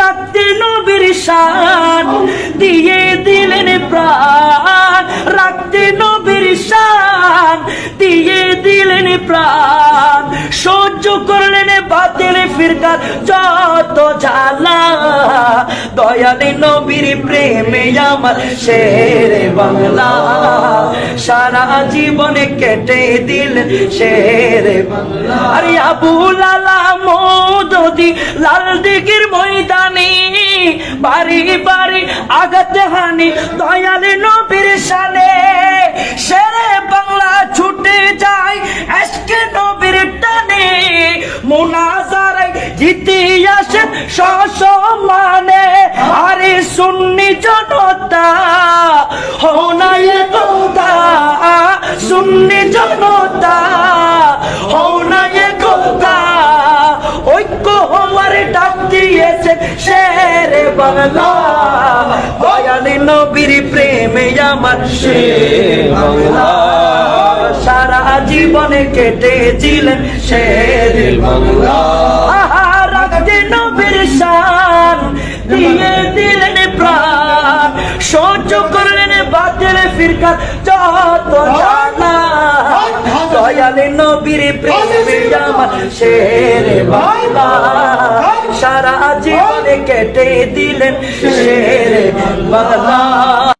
রাখতে নবীর শান দিয়ে দিলেন প্রাণ। রাখতে নবীর শান দিয়ে দিলেন প্রাণ। সহ্য করলেন বাতিল ফিরকার যত জ্বালা। দয়ালে নবীর প্রেমে আমার শেরে বাংলা। সারা জীবনে কেটে দিলেন শেরে বাংলা। আরে আবু লালা মোদি লাল দিঘির ময়দানে বাড়ি বাড়ি আঘাত হানি, দয়ালে নবীর সালে শেরে বাংলা ছুটে যায় আজকে নবীর টানে। মোনাজারাই জিতে আসেন সসম্মানে, আরে সুন্নি জনতা না একতা সুন্নি হওয়ার ডাক দিয়েছে শেরে বাংলা। দয়ালে নবীর প্রেমে আমার শের বাংলা। সারা জীবনে কেটেছিলেন শের বাংলা। রাখতে নবীর শান, দিয়ে দিলেন প্রাণ। সহ্য করলেন বাতিল ফিরকার, যত জানা দয়ালে নবীর প্রেমে আমার শের বাবা সারা জীবন কেটে দিলেন শের বাংলা।